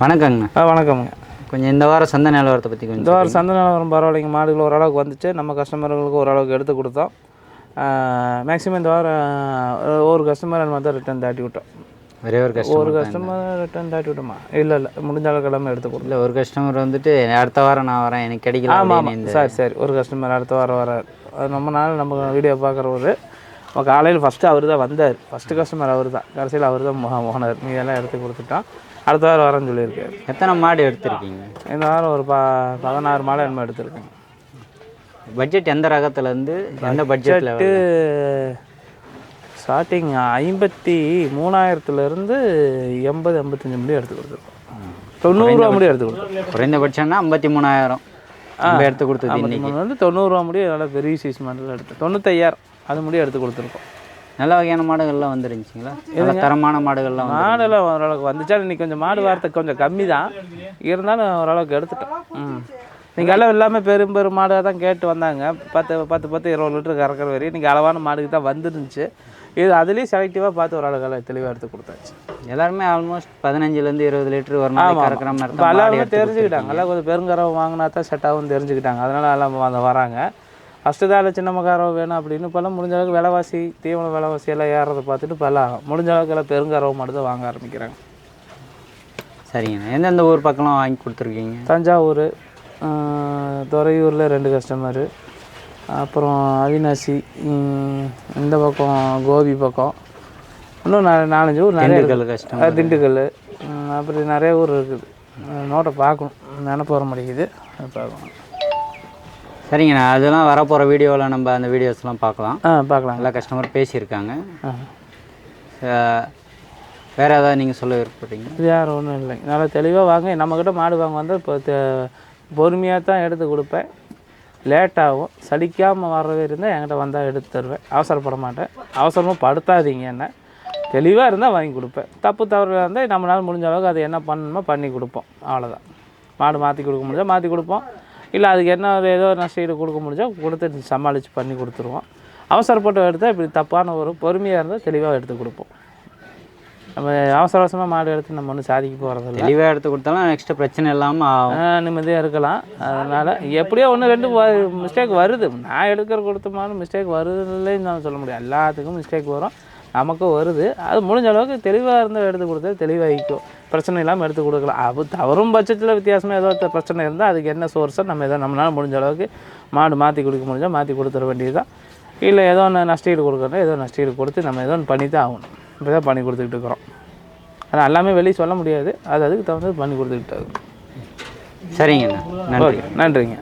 வணக்கங்கண்ணா ஆ வணக்கம்ங்க. கொஞ்சம் இந்த வாரம் சந்தை நிலவரத்தை பற்றி கொஞ்சம் இந்த வாரம் சந்தை நிலவரம் பரவாயில்லைங்க. மாடுகள் ஓரளவுக்கு வந்துச்சு. நம்ம கஸ்டமர்களுக்கு ஓரளவுக்கு எடுத்து கொடுத்தோம். மேக்ஸிமம் இந்த வாரம் ஒரு கஸ்டமர் தான் ரிட்டர்ன் தாட்டி விட்டோம். ஒரே ஒரு ஒரு கஸ்டமர் கஸ்டமர் ரிட்டர்ன் தாட்டி விட்டோமா? இல்லை இல்லை. முடிஞ்ச அளவுக்கு எல்லாமே எடுத்து இல்லை ஒரு கஸ்டமர் வந்துட்டு அடுத்த வாரம் நான் வரேன் எனக்கு கிடைக்கல ஆமாம் சரி சரி. ஒரு கஸ்டமர் அடுத்த வாரம் வரார் அது ரொம்ப நாள் நம்ம வீடியோ பார்க்குறவர் நம்ம காலையில் ஃபஸ்ட்டு அவர் தான் வந்தார். ஃபஸ்ட்டு கஸ்டமர் அவர் தான் கடைசியில் அவர் தான் ஓனர் நீ எல்லாம் எடுத்து கொடுத்துட்டோம் அடுத்த வாரம் வரேன்னு சொல்லியிருக்காரு. எத்தனை மாடு எடுத்திருக்கீங்க? இந்த வாரம் ஒரு ப பதினாறு மாலை என்னமோ எடுத்திருக்கேன். பட்ஜெட் எந்த ரகத்துலேருந்து எந்த பட்ஜெட்டு ஸ்டார்டிங் ஐம்பத்தி மூணாயிரத்துலேருந்து எண்பது எண்பத்தஞ்சு முடியும் எடுத்து கொடுத்துருக்கோம். தொண்ணூறுரூவா முடியும் எடுத்து கொடுத்துருக்கோம். குறைந்தபட்சம்னா ஐம்பத்தி மூணாயிரம். எடுத்து கொடுத்தது இன்னைக்கு. வந்து தொண்ணூறுரூவா முடியும் நல்லா பெரிய சைஸ் மாடல் எடுத்து தொண்ணூத்தையாயிரம். அது முடியும் எடுத்து கொடுத்துருக்கோம். நல்ல வகையான மாடுகள்லாம் வந்துருந்துச்சிங்களா? நல்ல தரமான மாடுகள்லாம் மாடெல்லாம் ஓரளவுக்கு வந்துச்சா? இன்னைக்கு கொஞ்சம் மாடு வாரத்துக்கு கொஞ்சம் கம்மி தான் இருந்தாலும் ஓரளவுக்கு எடுத்துட்டோம். ம். நீங்கள் எல்லாம் எல்லாமே பெரும் பெரும் மாடாக தான் கேட்டு வந்தாங்க. பத்து பத்து பத்து இருபது லிட்டர் கறக்கிற வரையும் இன்றைக்கி அளவான மாடுக்கு தான் வந்துருந்துச்சு. இது அதுலேயும் செலக்டிவாக பார்த்து ஓரளவுக்கு எல்லாம் தெளிவாக எடுத்து கொடுத்தாச்சு. எல்லாருமே ஆல்மோஸ்ட் பதினஞ்சுலேருந்து இருபது லிட்டர் ஒரு நாளைக்கு கறக்கிற மாதிரி எல்லாருமே தெரிஞ்சுக்கிட்டாங்க. எல்லாம் கொஞ்சம் பெருங்கறவை வாங்கினா தான் செட் ஆகும்னு தெரிஞ்சுக்கிட்டாங்க. அதனால எல்லாம் வந்து வராங்க. ஃபஸ்ட்டு தான் இல்லை சின்ன மகாரவை வேணும் அப்படின்னு இப்போல்லாம் முடிஞ்ச அளவுக்கு விலைவாசி தீவன விலைவாசி எல்லாம் ஏறதை பார்த்துட்டு இப்போ எல்லாம் முடிஞ்ச அளவுக்கு எல்லாம் பெருங்கறவை மட்டும் தான் வாங்க ஆரம்பிக்கிறாங்க. சரிங்கண்ணா எந்தெந்த ஊர் பக்கம்லாம் வாங்கி கொடுத்துருக்கீங்க? தஞ்சாவூர் துறையூரில் ரெண்டு கஸ்டமரு அப்புறம் அவினாசி இந்த பக்கம் கோபி பக்கம். இன்னும் நாலஞ்சு ஊர் நிறைய. கஷ்டம் திண்டுக்கல் அப்படி நிறைய ஊர் இருக்குது. நோட்டை பார்க்கணும். நினப்பு வர மாட்டேங்குது. பார்க்கணும் சரிங்கண்ணா அதெல்லாம் வரப்போகிற வீடியோவில் நம்ம அந்த வீடியோஸ்லாம் பார்க்கலாம். ஆ பார்க்கலாம். எல்லா கஸ்டமர் பேசியிருக்காங்க. வேற ஏதாவது நீங்கள் சொல்ல விருப்பப்படுறீங்க யாரும் ஒன்றும் இல்லைங்க. நல்லா தெளிவாக வாங்க. நம்மக்கிட்ட மாடு வாங்க வந்து இப்போ பொறுமையாக தான் எடுத்து கொடுப்பேன். லேட்டாகும் சலிக்காமல் வர்றவே இருந்தால் என்கிட்ட வந்தால் எடுத்து தருவேன். அவசரப்பட மாட்டேன். அவசரமாக படுத்தாதீங்க என்ன. தெளிவாக இருந்தால் வாங்கி கொடுப்பேன். தப்பு தவறு இருந்தால் நம்மளால் முடிஞ்ச அளவுக்கு அதை என்ன பண்ணணுமோ பண்ணி கொடுப்போம். அவ்வளோதான் மாடு மாற்றி கொடுக்க முடிஞ்சால் மாற்றி கொடுப்போம். இல்லை அதுக்கு என்ன ஒரு ஏதோ நஷ்டஈடு கொடுக்க முடிஞ்சால் கொடுத்து சமாளித்து பண்ணி கொடுத்துருவோம். அவசரப்பட்டு எடுத்தால் இப்படி தப்பான ஒரு பொறுமையாக இருந்தால் தெளிவாக எடுத்து கொடுப்போம். நம்ம அவசர அவசரமாக மாடு எடுத்து நம்ம ஒன்றும் சாதிக்க போகிறதில்ல தெளிவாக எடுத்து கொடுத்தாலும் நெக்ஸ்ட் பிரச்சனை இல்லாமல் நிம்மதியாக இருக்கலாம். அதனால் எப்படியோ ஒன்று ரெண்டு மிஸ்டேக் வருது. நான் எடுக்கிற கொடுத்த மாடு மிஸ்டேக் வருதுன்னு நான் சொல்ல முடியும் எல்லாத்துக்கும் மிஸ்டேக் வரும். நமக்கும் வருது. அது முடிஞ்ச அளவுக்கு தெளிவாக இருந்தால் எடுத்து கொடுத்தா தெளிவாகிக்கும் பிரச்சனை இல்லாமல் எடுத்து கொடுக்கலாம். அது தவறும் பட்சத்தில் வித்தியாசமாக ஏதோ பிரச்சனை இருந்தால் அதுக்கு என்ன சோர்ஸோ நம்ம ஏதோ நம்மளால் முடிஞ்ச அளவுக்கு மாடு மாற்றி கொடுக்க முடிஞ்சால் மாற்றி கொடுத்துட வேண்டியதுதான். இல்லை ஏதோ ஒன்று நஷ்டஈடு கொடுக்கணும் ஏதோ நஷ்டஈடு கொடுத்து நம்ம ஏதோ ஒன்று பண்ணி தான் ஆகணும். இப்போ தான் பண்ணி கொடுத்துக்கிட்டு இருக்கிறோம். அது எல்லாமே வெளியே சொல்ல முடியாது. அது அதுக்கு தகுந்தது பண்ணி கொடுத்துக்கிட்டு. சரிங்கண்ணா. நன்றி. நன்றிங்க.